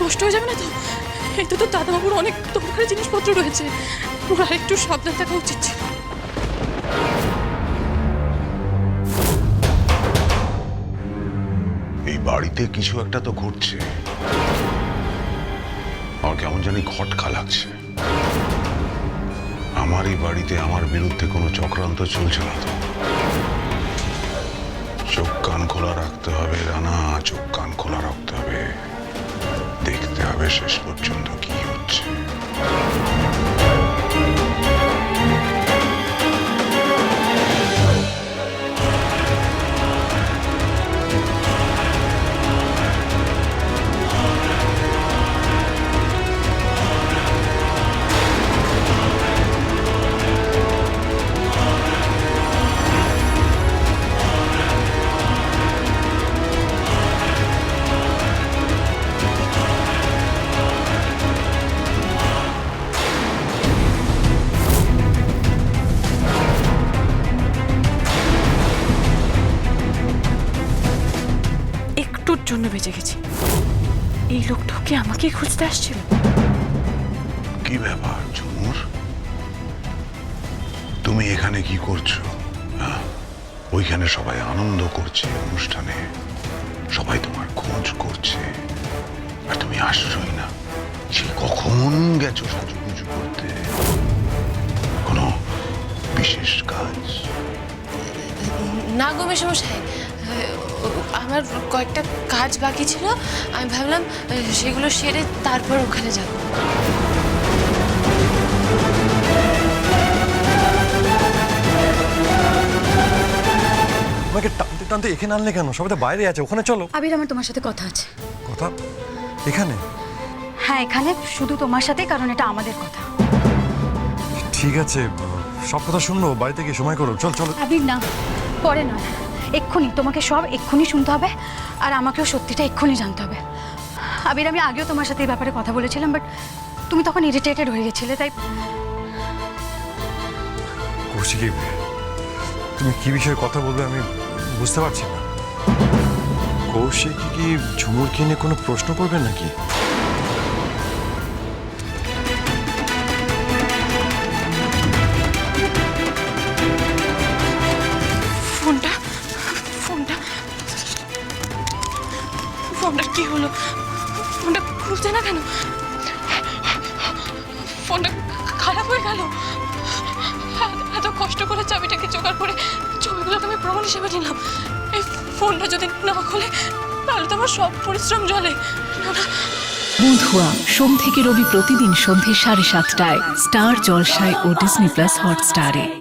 কষ্ট হয়ে যাবে না তো? এতে তো দাদাবাবুর অনেক দরকারি জিনিসপত্র রয়েছে। ওর আর একটু সাবধান থাকা উচিত ছিল। এই বাড়িতে কিছু একটা তো ঘটছে। আমার কেমন জানি খটকা লাগছে। আমার এই বাড়িতে আমার বিরুদ্ধে কোনো চক্রান্ত চলছে না তো। চোখ কান খোলা রাখতে হবে, রানা, চোখ কান খোলা রাখতে হবে। দেখতে হবে শেষ পর্যন্ত কি জন্য বেঁচে গেছি। এই লোকটাও কি আমাকেই খুঁজতে আসছিল। কি ব্যাপার ঝুমুর? তুমি এখানে কি করছ? হ্যাঁ? ওইখানে সবাই আনন্দ করছে অনুষ্ঠানে। সবাই তোমার খোঁজ করছে। আর তুমি আসছোই না। সে কখন গেছো সাজুগুজু করতে? কোনো বিশেষ কাজ? না গো মেশমশাই আমার কয়েকটা কাজ বাকি ছিল। আমি ভাবলাম সেগুলো সেরে তারপর ওখানে যাব। আমাকে টানতে টানতে এখানে আনলে কেন? সবাই তো বাইরে আছে ওখানে চলো। আবির আমার তোমার সাথে কথা আছে। কথা? এখানে? হ্যাঁ এখানে শুধু তোমার সাথে কারণ এটা আমাদের কথা। ঠিক আছে সব কথা শুনলো বাড়িতে গিয়ে সময় করো। চল চলো। আবির না পরে নয়। এক্ষুনি, তোমাকে সব এক্ষুনি শুনতে হবে আর আমাকেও সত্যিটা এক্ষুনি জানতে হবে। আবির, আমি আগেও তোমার সাথে এই ব্যাপারে কথা বলেছিলাম বাট তুমি তখন ইরিটেটেড হয়ে গেছিলে, তাই কৌশিকি, তুমি কি বিষয়ে কথা বলবে আমি বুঝতে পারছি না। কৌশিক কি ঝুমুরকে নিয়ে কোনো প্রশ্ন করবেন নাকি? ফোনটা কি হলো? ফোনটা খুলছে না কেন? ফোনটা খারাপ হয়ে গেল। এত- কষ্ট করে চাবিটাকে জোগাড় করে ছবিগুলোকে আমি প্রমাণ হিসেবে নিলাম। এই ফোনটা যদি না খোলে, তাহলে তো আমার সব পরিশ্রম জলে বুধুয়া সোম থেকে রবি প্রতিদিন সন্ধে সাড়ে সাতটায়, স্টার জলসায় ও ডিসনি প্লাস হটস্টারে।